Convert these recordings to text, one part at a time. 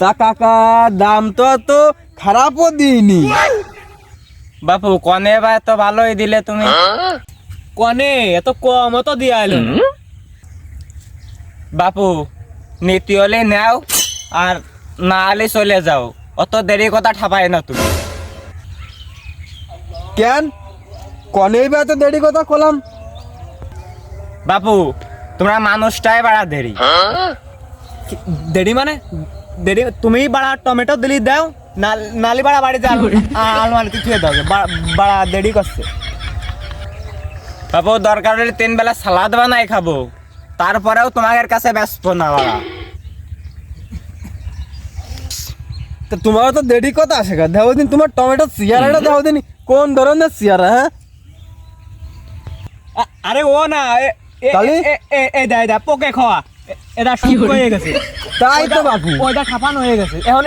তা কাকা দাম তো এত খারাপও দিইনি। বাপু কনে বা এত ভালোই দিলে তুমি? কনে এত কম তো দিয়া এলো বাপু নীতি হলে নাও আর না হলে চলে যাও। অত দেরি কথা ঠাপাই না তুমি। কেন? কনেই বা এত দেরি কথা কলাম। বাপু তোমরা মানুষটাই বাড়া দেরি। দেরি মানে? দেরি তুমি বাড়া টমেটো দিলি দাও। নালি বাড়া বাড়িতে আল- আ- আলমারিতে থুয়ে দাও বাড়া দেরি করছে। বাপু দরকার হলে তিন বেলা সালাদ বানাই খাব। তারপরেও তোমাদের কাছে ব্যস্ত না বাড়া। তা তোমার তো দেরি কথা আসে গা। দেখো দিন তোমার টমেটো চেয়ারাটা দেখো দিন। কোন ধরনের চেয়ারা হ্যাঁ? আরে ও না এ- এ-? এ- এ- দা পোকে খাওয়া এটা শুক হয়ে গেছে। তাই তো বাপু। ওইটা খাপানো হয়ে গেছে। এখন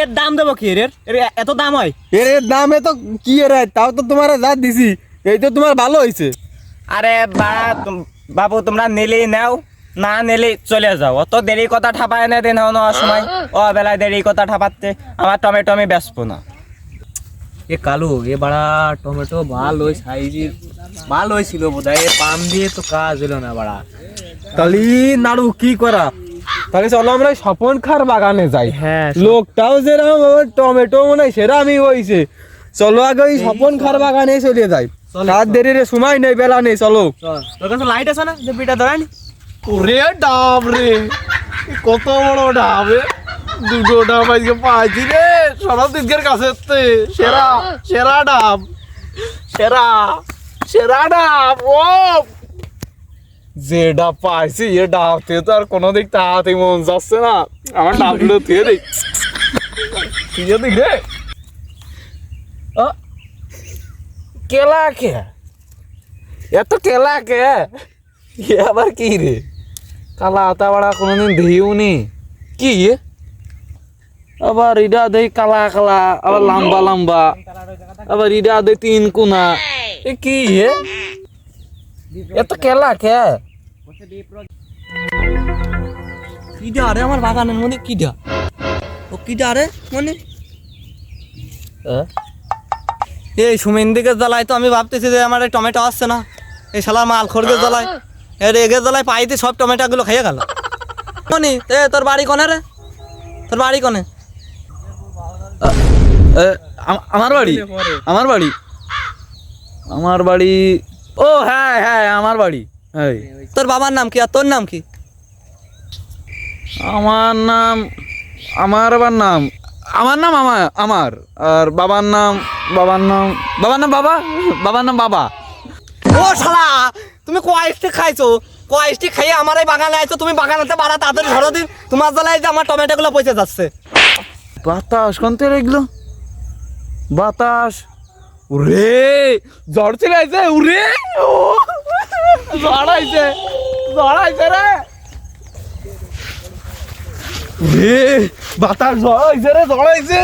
এর দাম দেবো কি এর? এর এত দাম হয়? এর এর দামে তো কি রে তাও তো তোমার যা দিছি এই তো তোমার ভালো হয়েছে আরে বাড়া বাবু তোমরা নিলেই নাও না নিলেই চলে যাও। অত দেরি কথা ঠাপায় না দিন সময়। ও বেলায় দেরি কথা ঠাপাতে। আমার টমেটো আমি বেচবো না। এ কালো এ বাড়া টমেটো ভালো ওই সাইজের ভালো হয়েছিল বোধ হয় পাম দিয়ে তো কাজ হলো না বাড়া। তাহলে নাড়ু কি করা? তাহলে চলো আমরা স্বপন খার বাগানে যাই। হ্যাঁ লোকটাও যেরকম টমেটো মনে হয় সেরামই হয়েছে। চলো আগে ওই স্বপন খার বাগানে চলে যাই। সাত দেরি রে সময় নেই বেলা নেই চলো। তোর কাছে লাইট আছে না? যে পিঠা ধরানি। ওরে ডাব রে কত বড় ডাব রে দুটো ডাব আজকে পাইছি রে। শরৎদিনের কাছে সেরা সেরা ডাব। সেরা সেরা ডাব, ও। যে ডাব পাইছি, এ ডাব থেকে তো আর কোনো দিক তাড়াতাড়ি মন যাচ্ছে না। আমার ডাবগুলো থেকে দেখ তুই দেখ রে। কেলা কে? এত কেলা কে? আবার কি রে? কালা আতা বাড়া কোনোদিন দেখিও নি। কি? আবার ইডা দেই কালা কালা, আবার লম্বা লম্বা, আবার ইডা দেই তিন কোনা। এ কি এ এত কেলা কে? কিডা রে আমার বাগানের মধ্যে কিডা? ও কিডা রে মানে? এই সুমিন দিকে জ্বালায় তো আমি ভাবতেছি যে আমার টমেটো আসছে না। এই শালা মাল খড়গে জ্বালায়। এর এগে জ্বালায়, পাইতে সব টমেটো গুলো খেয়ে গেল। মনি, এ তোর বাড়ি কোনে রে? তোর বাড়ি কোনে? আমার বাড়ি? আমার বাড়ি? আমার বাড়ি ও হ্যাঁ হ্যাঁ আমার বাড়ি। হ্যাঁ তোর বাবার নাম কি আর তোর নাম কি? আমার নাম আমার আবার নাম আমার নাম আমার আমার। আর বাবার নাম বাবার নাম বাবার নাম বাবা? বাবার নাম বাবা। ও শালা তুমি কয়েকটি খাইছো? কয়েকটি খাইয়ে আমার এই বাগানে আইছো তুমি বাগানেতে বাড়া তাড়াতাড়ি ধরো দিন। তোমার জ্বালায় যে আমার টমেটোগুলো পচে যাচ্ছে। বাতাস কোনতে এগুলো? বাতাস। উরে ঝড় চলে আইছে উরে। ও ঝড় আইছে ঝড় আইছে রে। উরে বাতাস ঝড় আইছে রে ঝড় আইছে।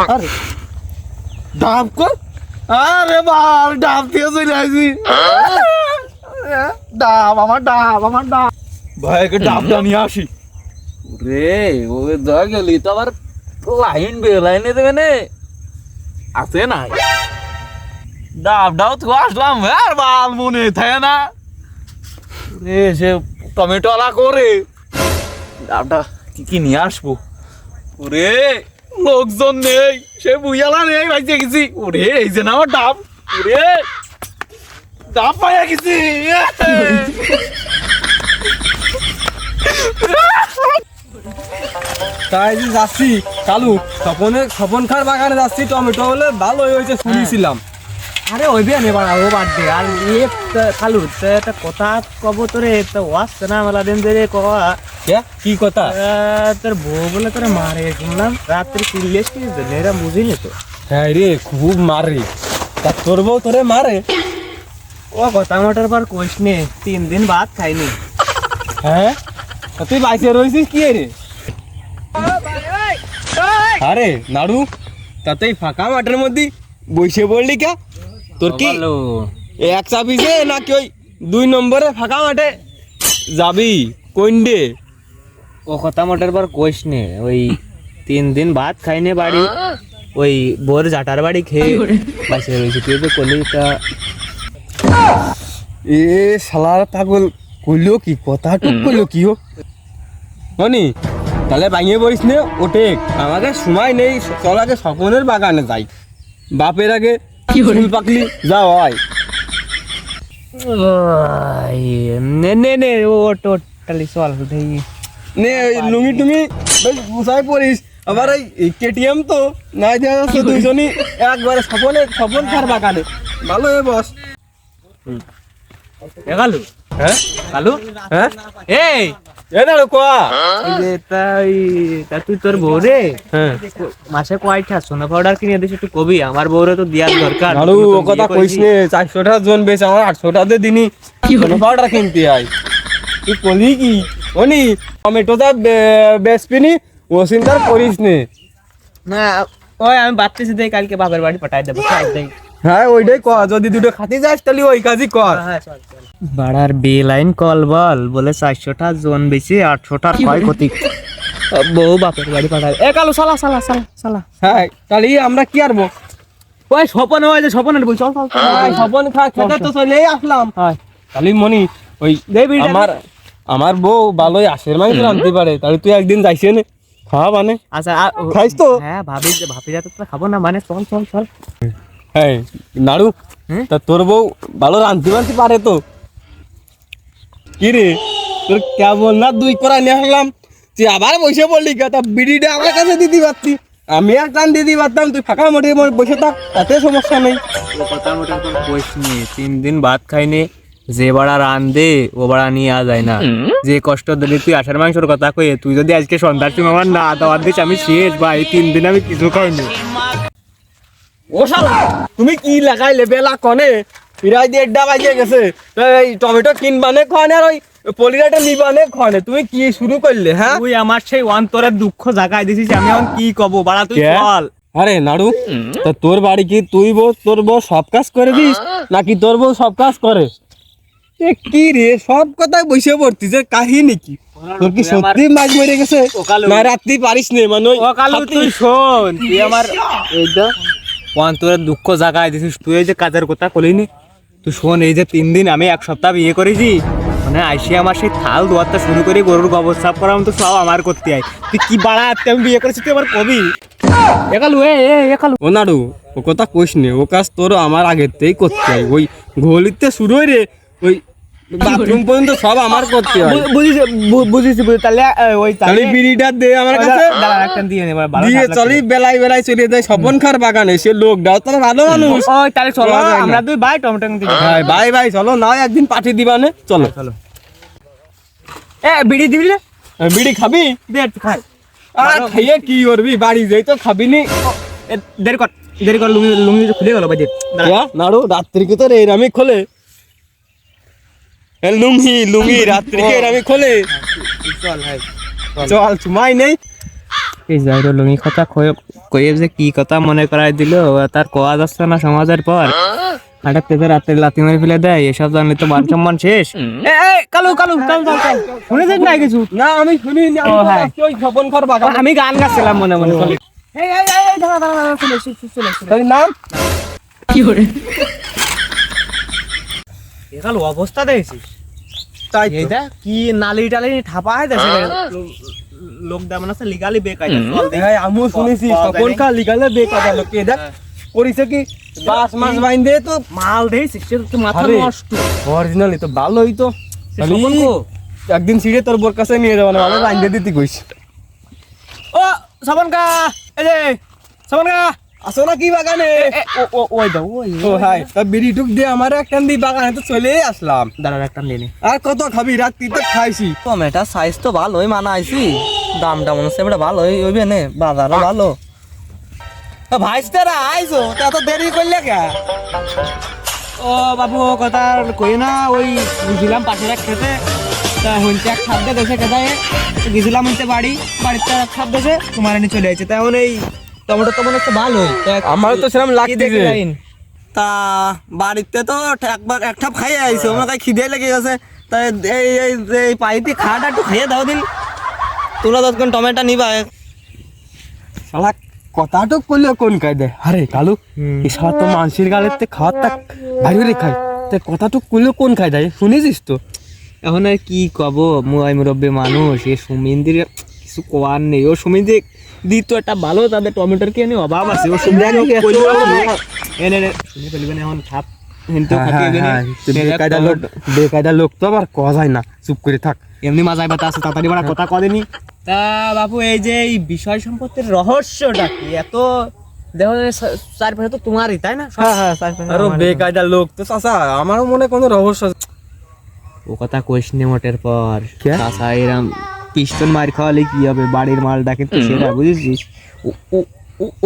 আরে ডাব কর আরে বাল ডাব দিয়ে চলে আইছি। ডাব আমার ডাব আমার ডাব। ভাইকে ডাবটা নিয়ে আসি। রে ও যা গেলি তো আবার লাইন বে লাইনে দেবে নে। আছে না? ডাব ডাব তো আসলাম, আর বাল মনে থাকে না। রে সে টমেটো আলা করে ডাবটা কি কি নিয়ে আসব? ওরে, লোকজন নেই, সে বুইয়ালা নেই ভাইছে গেছি। ওরে, এই যে না ডাব। ওরে, ডাব পাইয়া গেছি। তাই যে যাচ্ছি কালু স্বপনের স্বপন খার বাগানে যাচ্ছি টমেটো হলে ভালো হয়েছে শুনেছিলাম। আরে ওই বিয়ে নেবার ও বাদ দে আর এ তে একটা কথা কব তোরে তো আসছে না মেলা দিন ধরে কওয়া কি? কথা? তোর বউ বলে তোরে মারে শুনলাম। রাত্রে চিল্লেস কি এরা বুঝিনি তো। হ্যাঁ রে খুব মারে। তা তোর বউ তোরে মারে? ও কথা মোটার পর কোষ নে তিন দিন ভাত খাইনি। হ্যাঁ? তুই বাইসে রয়েছিস কি রে? আরে নাড়ু তাতেই ফাঁকা মাঠের মধ্যে বসে পড়লি কা? তোর কি? এক চাপিছে নাকি ওই দুই নম্বরে ফাঁকা মাঠে যাবি? কোন ডে? ও কথা মোটের পর কোষ নে। ওই তিন দিন ভাত খাইনে বাড়ি। ওই বোর জাটার বাড়ি খেয়ে বাসে রয়েছে। তুই যে করলি তা। এ শালার পাগল কইলো কি? কথা টুক কইলো কি হো হনি তাহলে ভাঙিয়ে পড়িস নে ওঠে। আমাকে সময় নেই চল আগে স্বপনের বাগানে যাই। বাপের আগে কি ফুল পাকলি যা হয়। নে নে নে ও টোটালি চল উঠেই নে লুঙ্গি টুঙ্গি বেশ গুছাই পড়িস। আবার এই কেটিএম তো নাই দেখা যাচ্ছে দুইজনই একবারে স্বপনে স্বপন খার বাগানে। ভালো এ বস। কালু? হ্যাঁ? কালু? হ্যাঁ? এই! এ না কোয়া? এই যে তা ওই তা তুই তোর বউ রে? হ্যাঁ। মাসে কয়টা সোনা পাউডার কিনে দিস একটু কবি? আমার বউরে তো দিয়ার দরকার। ও কথা কইস। নে চারশোটা জন বেশ আমার আটশোটা দিয়ে দিনি। কোনো পাউডার কিনতে আই তুই কলি কি? ওনি টমেটোটা বেসপিনি ও চিন্তার করিস নে। না ওই আমি ভাবতেছি দেই কালকে বাপের বাড়ি পাঠাই দেবো। দেই হ্যাঁ ওইটাই কর। যদি দুটো খাতে যাস তাহলে ওই কাজই কর। বাড়ার বে লাইন কল বল বলে চারশোটা জোন বেশি আটশোটার ক্ষয় ক্ষতি? বউ বাপের বাড়ি পাঠাবে এ কালু সালা সালা সালা সালা। হ্যাঁ তাহলে আমরা কি আরবো ওই স্বপন হয় যে স্বপনের বই চল চল স্বপন খা খেতে তো চলে। আসলাম। তাহলে মনি ওই দেবি আমার আমার বউ ভালোই আশের মাংস রাঁধতে পারে। তাহলে তুই একদিন যাইছে নে। খাওয়া মানে আচ্ছা খাইস তো। হ্যাঁ ভাবি ভাবি যাতে তো খাব না মানে চল চল চল। হ্যাঁ নাড়ু তা তোর বউ ভালো রাঁধতে পারতে পারে তো। কি রে তোর কেমন না দুই করা নিয়ে আসলাম তুই আবার বসে পড়লি কে তা বিড়িটা আমার কাছে দিতে পারতি। আমি এক টান দিতে পারতাম তুই ফাঁকা মোটে বসে থাক তাতে সমস্যা নেই। কথা মোটা তোর তিন দিন ভাত খাইনি যে বাড়া রান্ধে ও বাড়া নিয়ে আ যায় না। যে কষ্ট দিলি তুই আষাঢ় মাংসর কথা কয়ে তুই যদি আজকে সন্ধ্যার সময় আমার না দেওয়ার দিস আমি শেষ ভাই তিন দিন আমি কিছু খাইনি। ও শালা তুমি কি লাগাইলে বেলা কনে? পিরাই দিয়ে এড্ডা বাজিয়ে গেছে। এই টমেটো কিনবানে খানে আর ওই পলিরাটা নিবানে খানে। তুমি কি শুরু করলে হ্যাঁ? তুই আমার সেই অন্তরের দুঃখ জাগাই দিছিস আমি এখন কি কব? বাড়া তুই? বল। আরে নাড়ু তা তোর বাড়ি কি তুই বউ তোর বউ সব কাজ করে দিস নাকি তোর বউ সব কাজ করে? এ কি রে সব কথাই বসে পড়তিস যে কাহিনী কি? তোর কি সত্যি মাছ মরে গেছে? না রাত্রি পারিস নে মানে ওই তুই শোন তুই আমার এইটা অন্তরের দুঃখ জাগায় দিছিস। তুই যে কাজের কথা কলিনি তুই শোন, এই যে তিন দিন আমি এক সপ্তাহ বিয়ে করেছি মানে আইসি আমার সেই থাল দোয়ারটা শুরু করে, গরুর গোবর সাফ করা তো সব আমার করতে আয় তুই কি বাড়া আত্মে আমি বিয়ে করেছি তুই আবার কবি? একালু এ একালু ও নাড়ু, ও কথা কইস নে, ও কাজ তোর আমার আগের থেকেই করতে হয়। ওই ঘলিতে শুরু রে, ওই বাথরুম পর্যন্ত সব আমার করতে হয়। বুঝিস বুঝিস তাহলে ওই তাহলে বিড়িটা দে আমার কাছে। দাঁড়া একটা দিয়ে নেবার দিয়ে চলি বেলায় বেলায় চলে যায় স্বপন খার বাগানে সে লোকটাও তো ভালো মানুষ। ওই তাহলে চলো। আমরা দুই ভাই যাই। ভাই ভাই ভাই চলো না একদিন পাঠিয়ে দিবানে চলো। চলো। এ বিড়ি দিবি না? বিড়ি খাবি? দে খাই। আর খাইয়ে কি করবি? বাড়ি যাই তো খাবি নি দেরি কর দেরি কর লুঙ্গি লুঙ্গি খুলে গেল ভাই দে দাঁড়া। নাড়ু রাত্রিকে তো এরামি খোলে। এ, লুঙ্গি লুঙ্গি রাত্রিকে এরামি খোলে। চল ভাই চল। চুমাই নেই। এই যাইরো লুঙ্গি কথা কয়ে কয়ে যে কি কথা মনে করাই দিল তার কোয়া যাচ্ছে না সমাজের পর। হঠাৎ থেকে রাত্রে লাথি মারি ফেলে দেয় এসব জানলে তো মান সম্মান শেষ। এ, এ, কালু কালু চল চল চল। শুনে যাক না কিছু? না আমি শুনি আমি ও, হ্যাঁ। আমি গান গাচ্ছিলাম মনে মনে। চল। এই, এই, এই, এই, দাঁড়া, দাঁড়া, দাঁড়া, চলে এসো, চলে এসো। তাই নাম একাল অবস্থা দেখছিস? তাই তো। এইটা কি নালি টালি ঠাপায় দেশে? লোক দেমন আছে লিগালি বেকার চল দেখ। হ্যাঁ আমিও শুনেছি পাওয়া যায় স্বপন নাই। খা লিগালে বেকার লোকে। দেখ করিছে কি? পাঁচ মাস বাইন দে তো মাল দেখছিস সে তো মাথা আরে, নষ্ট। অরিজিনালি তো ভালোই তো সে খালি স্বপন কো? একদিন সিঁড়ে তোর বোর কাছে নিয়ে যাব না ভালো রাইন্দে দিতে কইস। ও সবন কা এই যে সবন কা আসো না কি বাগানে? ওই দাও ওই ও হাই তা বিড়ি টুক দিয়ে আমার একটা দি বাগানে তো চলে আসলাম। একটা নিয়ে আর কত খাবি? রাত্রি তো খাইছি। টমেটো সাইজ তো ভালোই মানাইছি। দামটা মনে হচ্ছে ভালোই হইবে নে বাজারও ভালো। ভাইস্তারা আইছো তা তো দেরি করলে কে? ও বাবু কথা কই না ওই গেছিলাম পাশের এক খেতে। তা হইতে এক খাদ্য দেশে কেদায় গেছিলাম হইতে বাড়ি বাড়িতে এক খাদ্য দেশে তোমার এনে চলে যাচ্ছে তেমন এই টমেটো তো মনে হচ্ছে ভালো আমার তো সেরকম লাগতেছে। তা বাড়িতে তো একবার এক ঠাপ খাইয়ে আইছো। আমার কাছে খিদে লেগে গেছে। তাই এই এই এই পাইতে খাটা একটু খাইয়ে দাও দিন। তোমরা ততক্ষণ টমেটো নিবা। শালা কথাটো কইলে কোন কায়দে আরে কালু এই শালা তো মানসির গালের তে খাওয়ার তাক ভাই রে খাই তে কথাটো কইলে কোন কায়দায়? শুনেছিস তো? এখন আর কি কব? মুই মুরব্বী মানুষ এ সুমিন্দির কিছু কোয়ার নেই। ও একটা ভালো তাদের টমেটোর কি এনে অভাব আছে। ও এনে শুনে এখন খাপ হেনতে খাটিয়ে দেনে বেকায়দা লোক তো আবার কওয়া যায় না। চুপ করে থাক। এমনি মাজায় বাতা আছে তাড়াতাড়ি বড় কথা কদেনি তা বাপু এই যে এই বিষয় সম্পত্তির রহস্যটা কি? এত দেখো চারপাশে তো তোমারই তাই না? হ্যাঁ হ্যাঁ আরও বেকায়দা লোক তো চাচা আমারও মনে কোনো রহস্য ও কথা কইস নে মোটের পর? চাষা এরম পিস্টন মার খাওয়ালে কি হবে? বাড়ির মালটা কিন্তু সেটা বুঝেছিস?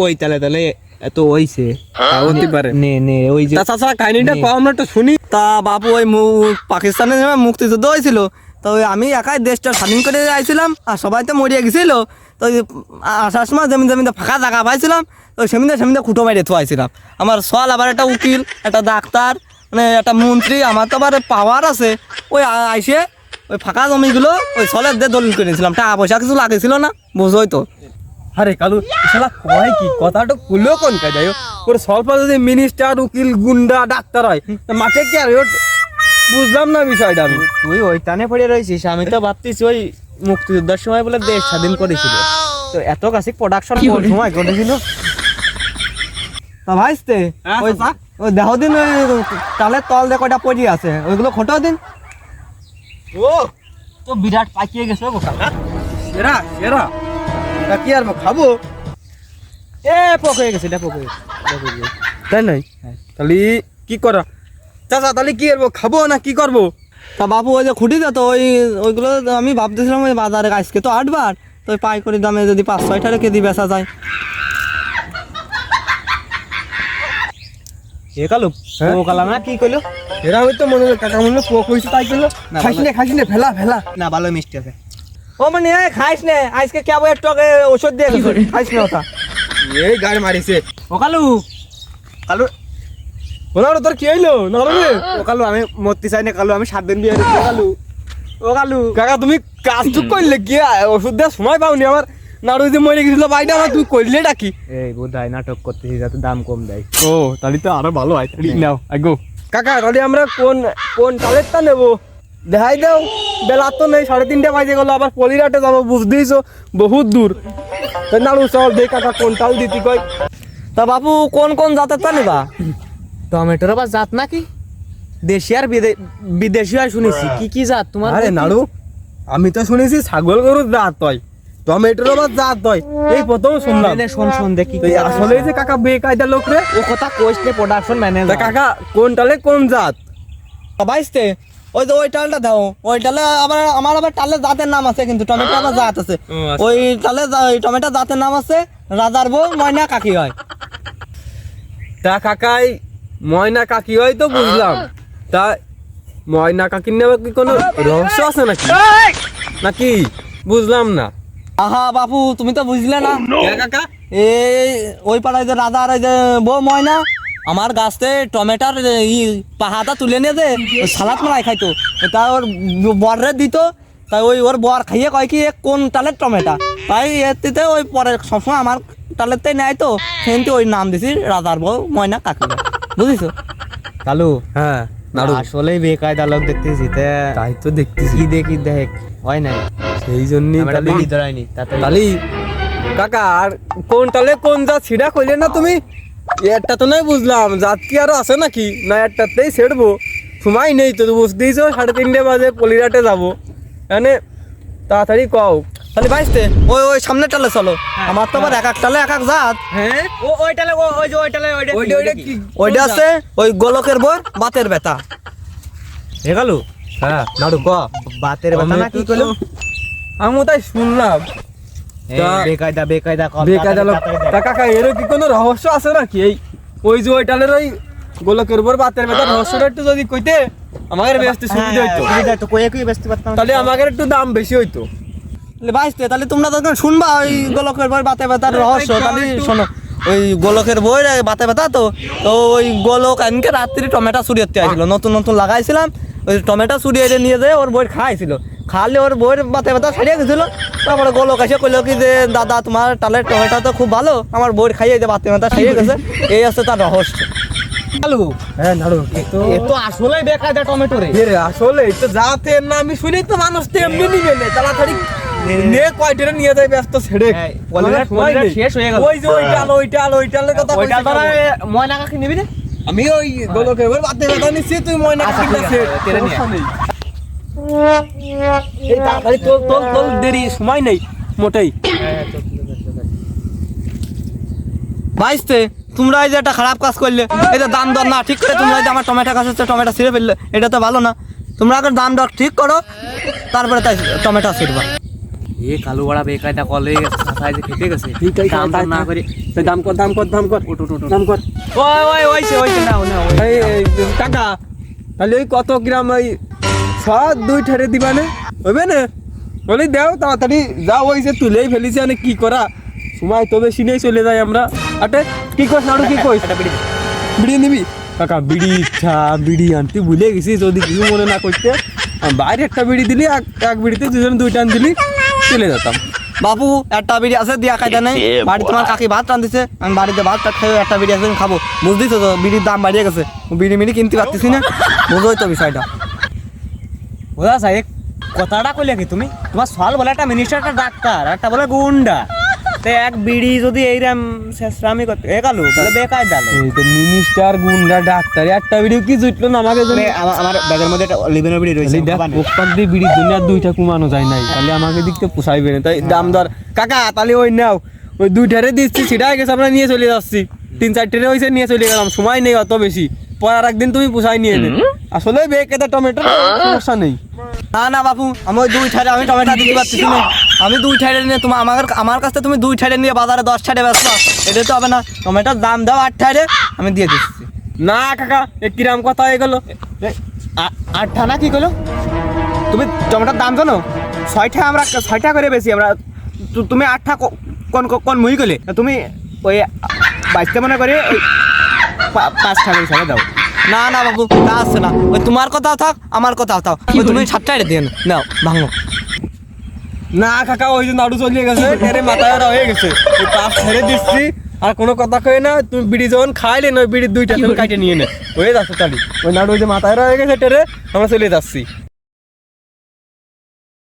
ওই তালে তালে এত ওইছে হতে পারে। নে নে ওই যে তা চাচা কাহিনীটা কম আমরা একটু শুনি। তা বাবু ওই পাকিস্তানে মুক্তিযুদ্ধ হয়েছিল। তো আমি একাই দেশটা স্বাধীন করে আইছিলাম আর সবাই তো মরিয়া গেছিল। তো আসার সময় জমিন জমিতে ফাঁকা জায়গা পাইছিলাম তো সেমিতে সেমিতে খুঁটো মারিয়ে থুয়াইছিলাম। আমার সল আবার একটা উকিল একটা ডাক্তার মানে একটা মন্ত্রী আমার তো আবার পাওয়ার আছে। ওই আইসে ওই ফাঁকা জমিগুলো ওই সলের দিয়ে দলিল করে নিয়েছিলাম। টাকা পয়সা কিছু লাগেছিল না? বুঝোই তো। আরে কালু শালা কয় কি কথাটা কইলেও কোন কায়দায় ওর স্বল্প যদি মিনিস্টার উকিল গুন্ডা ডাক্তার হয় মাঠে কি আর বুঝলাম না বিষয়টা আমি। তুই ওই টানে পড়ে রয়েছিস আমি তো ভাবতেছি ওই মুক্তিযুদ্ধের সময় বলে দেশ স্বাধীন করেছিল। তো এত কাছে প্রোডাকশন সময় করেছিল তা ভাইস্তে হ্যাঁ, ওই দেহ দিন ওই তালের তল দিয়ে কয়টা পড়ি আছে? ওইগুলো খোটো দিন। ও। তো বিরাট পাকিয়ে গেছে গো। কাকা সেরা সেরা তা কি আর খাব? এ পক হয়ে গেছে এটা পক হয়ে গেছে, হয়ে। তাই নাই? তাহলে কি করা? চাচা তাহলে কি করব? খাব না কি করব? তা বাবু ওই যে খুঁটি তো ওই ওইগুলো আমি ভাবতেছিলাম ওই বাজারে আজকে তো আটবার। তো ওই পাইকারি দামে যদি পাঁচ ছয়টা রেখে দিই বেচা যায়। এ কালু হ্যাঁ? ও না কি কইলো? এরা হয়তো মনে হয় কাকা মনে পোক হয়েছে তাই করল খাইস নে খাইস নে ফেলা ফেলা। না ভালো মিষ্টি আছে। ও মানে এই খাইস নে আজকে কেবল একটু আগে ওষুধ দিয়ে খাইস না ওটা। এই গাড়ি মারিছে। ও কালু। কালু। ওনার তোর কি হইল? না রে। ও কালু আমি মরতে চাই না কালু আমি সাত দিন বিয়ে কালু। ও কালু। কাকা তুমি কাজ তো করলে কি ওষুধ দেওয়ার সময় পাওনি আমার। নাড়ু যে মরে গেছিল বাইটা আমার তুই করলে ডাকি এই বোধহয় নাটক করতেছি যাতে দাম কম দেয়। ও তাহলে তো আরও ভালো হয়। নাও আগো কাকা তাহলে আমরা কোন কোন টালেরটা নেব? দেখাই দাও বেলা তো নেই সাড়ে তিনটে বাজে গেলো আবার পলিরাটে যাব বুঝতেইছো? বহুত দূর। তাই নাড়ু চল দে কাকা কোন টাল দিতি কয় তা বাবু কোন কোন জাতের তা নিবা? টমেটোর আবার জাত নাকি? দেশি আর বিদে- বিদেশি হয় শুনেছি। কি কি জাত? তোমার আরে নাড়ু আমি তো শুনেছি ছাগল গরুর জাত হয়। টমেটোর আবার জাত হয়। এই প্রথম শুনলাম। এনে শোন শোন দেখি আসলে যে কাকা বেকায়দা লোক রে ও কথা নে প্রোডাকশন ম্যানেজার কাকা কোন টালে কোন জাত? বাইসতে ওই যে ওই টালটা দাও। ওই টালে আবার আমার আবার টালের জাতের নাম আছে কিন্তু টমেটো আবার জাত আছে। আচ্ছা। ওই টালে টমেটো জাতের নাম আছে রাজার বউ ময়না কাকি হয়। তা কাকাই ময়না কাকি হয় তো বুঝলাম। তা ময়না কাকির নামে কি কোনো রহস্য আছে নাকি? নাকি? বুঝলাম না। আহা বাপু তুমি তো বুঝলে না। কে কাকা এই ওই পাড়ায় যে রাজা আর ওই যে বউ ময়না আমার গাছতে টমেটার ই পাহাটা তুলে নিয়ে যে সালাদ মারাই খাইতো। তা ওর বররে দিত তাই ওই ওর বর খাইয়ে কয় কি কোন টালের টমেটা? তাই এতে ওই পরে সবসময় আমার টালেরতে নেয় তো সেখানতে ওই নাম দিছি রাজার বউ ময়না কাকি। বুঝিস কালু হ্যাঁ নাড়ু। আসলেই বেকায়দা লোক দেখতেছি তাই তো দেখতেছি। দেখি দেখ হয় নাই? সেই তাতে তাহলে কাকা আর কোন টালে কোন জাত ছিড়া কইলে না তুমি? একটা তো নাই বুঝলাম জাত কি আরও আছে নাকি? না একটাতেই ছেড়বো? সময় নেই তো বুঝতেইছো সাড়ে তিনটে বাজে পলিরাটে যাব। মানে তাড়াতাড়ি কও। তাহলে বাইসতে ওই ওই সামনে টালে চলো। আমার তো আবার এক এক টালে এক এক জাত। হ্যাঁ? ও ওই যে ওইটা ওইটা ওইটা কি? ওইটা আছে ওই গোলকের বই বাতের ব্যথা। এ কালু হ্যাঁ নাড়ু ক। বাতের কথা না কি কইলো? আমি তাই শুনলাম। বেকায়দা বেকায়দা বেকায়দা লোক তা কাকা এর কি কোনো রহস্য আছে নাকি? এই ওই যে ওইটালের ওই গোলকের উপর বাতের রহস্যটা একটু যদি কইতে আমাদের সুবিধা হইতো। হ্যাঁ, সুবিধা হইতো, কয়ে পারতাম। তাহলে আমাদের একটু দাম বেশি হইতো। বাইসতে তাহলে তোমরা তখন শুনবা ওই গোলকের বই বাতে ব্যথার রহস্য তাহলে শোনো ওই গোলকের বই বাতে ব্যথা তো তো ওই গোলক এমনকি রাত্রি টমেটো চুরি হতে আসছিল নতুন নতুন লাগাইছিলাম ওই টমেটো চুরি নিয়ে যেয়ে ওর বই খাইছিল। খালি ওর বইয়ের মাথায় ব্যথা ছাড়িয়ে গেছিল। তারপরে গোলক এসে কইলো কি যে দাদা তোমার টালের টমেটো তো খুব ভালো। আমার বইয়ের খাইয়ে যে বাতে ব্যথা ছাড়িয়ে গেছে। এই হচ্ছে তার রহস্য। আলু হ্যাঁ নাড়ু এ তো আসলে বেকায়দা টমেটো রে। রে আসলে তো যাতে না আমি শুনি তো মানুষ তো এমনি নিবে না। তাড়াতাড়ি নে কয়টা নিয়ে যায় ব্যস্ত ছেড়ে। হ্যাঁ। শেষ হয়ে গেল। ওই যে ওইটা আলো ওইটা আলো ওইটা আলো কথা ওইটা কইছি ময়না কাকি নিবি না? আমি ওই ব্যথা নিচ্ছি তুই ময়না আচ্ছা, আছে। এই তাড়াতাড়ি তোল তোল তোল দেরি সময় নেই মোটেই। ভাইস্তে তোমরা এই যে একটা খারাপ কাজ করলে যে দাম দর না ঠিক করে তোমরা এই যে আমার টমেটো গাছ হচ্ছে টমেটো ছিঁড়ে ফেললে এটা তো ভালো না। তোমরা আগে দাম দর ঠিক করো তারপরে তাই টমেটো ছিঁড়বা। এ কালু বড়া বেকায়দা কলে সাইজ ফেটে গেছে। ঠিক আছে দাম দর না করে তুই দাম কর দাম কর দাম কর দাম কর। ওই ওই ওইছে ওইছে না না এই টাকা। তাহলে ওই কত গ্রাম ওই ছ দুই ঠেরে দিবা না? হবে না বলি দেও তাড়াতাড়ি যা ওইসে তুলেই ফেলিছি মানে কি করা? সময় তো বেশি নেই চলে যাই আমরা। আটে কি কর নাড়ু কি কইস? বিড়ি। নিবি? কাকা বিড়ি ইচ্ছা বিড়ি আনতে ভুলে গেছি যদি কিছু মনে না করতে। বাইরে একটা বিড়ি দিলি এক বিড়িতে দুজন দুই টান দিলি চলে যেতাম। বাবু একটা বিড়ি আছে দিয়া খাইতে নাই। বাড়ি তোমার কাকি ভাত রান্ধিছে আমি বাড়িতে ভাত টাত খেয়ে একটা বিড়ি আছে খাব। বুঝতেছো তো বিড়ির দাম বাড়িয়ে গেছে। বিড়ি মিড়ি কিনতে পারতেছি না। বুঝোই তো বিষয়টা। ওদা সাহেব কথাটা কইলে কি তুমি? তোমার সল বলে একটা মিনিস্টার একটা ডাক্তার একটা বলে গুন্ডা। তো এক বিড়ি যদি এইরাম শেষরামি করতে এ কালু বলে বেকায়দা লো এই তো মিনিস্টার গুন্ডা ডাক্তার একটা বিড়িও কি জুটলো না আমাকে জন্য? আমার আমার ব্যাগের মধ্যে একটা লিভেনের বিড়ি রয়েছে তাহলে? পোকপাক দিয়ে বিড়ির জন্য দুইটা কুমানো যায় নাই তাহলে আমাকে দিকতে পোষাইবে না। তাই দাম দর কাকা তাহলে ওই নাও ওই দুইটারে দিচ্ছি সেটা গেছে আমরা নিয়ে চলে যাচ্ছি। তিন চারটে হয়েছে নিয়ে চলে গেলাম সময় নেই অত বেশি। পর আর একদিন তুমি পোষাই নিয়ে নে আসলে বেকেদা টমেটো সমস্যা নেই। না না বাবু আমি ওই দুই ঠাড়ে আমি টমেটো দিতে পারতেছি না। আমি দুই ঠাড়ে নিয়ে তোমার আমার আমার কাছ থেকে তুমি দুই ঠাড়ে নিয়ে বাজারে দশ ঠাড়ে বেচবা এটা তো হবে না। টমেটোর দাম দাও আট ঠাড়ে আমি দিয়ে দিচ্ছি। না কাকা এ কিরাম কথা হয়ে গেল। আ- আটটা না কি কইলো? তুমি টমেটোর দাম জানো? ছয়টা আমরা ছয়টা করে বেশি আমরা তুমি আটটা কোন কোন- মুই কইলে? তুমি ওই বাইশটা মনে করে ওই পা- পাঁচটা করে হিসাবে দাও। না না বাবু তা আসছে না। ওই তোমার কথাও থাক আমার কথাও থাক। ওই তুমি সাত এড়ে দিয়ে নাও। ভাঙো। না কাকা ওই যে নাড়ু চলিয়ে গেছে এরে মাথা ওরা হয়ে গেছে। ওই পাশ ছেড়ে দিচ্ছি আর কোনো কথা কই না তুমি বিড়ি যখন খাইলে না ওই বিড়ির দুইটা তুমি কাটে নিয়ে নে। হয়ে যাচ্ছে তাড়ি ওই নাড়ু ওই যে মাথায় হয়ে গেছে টেরে আমরা চলে যাচ্ছি।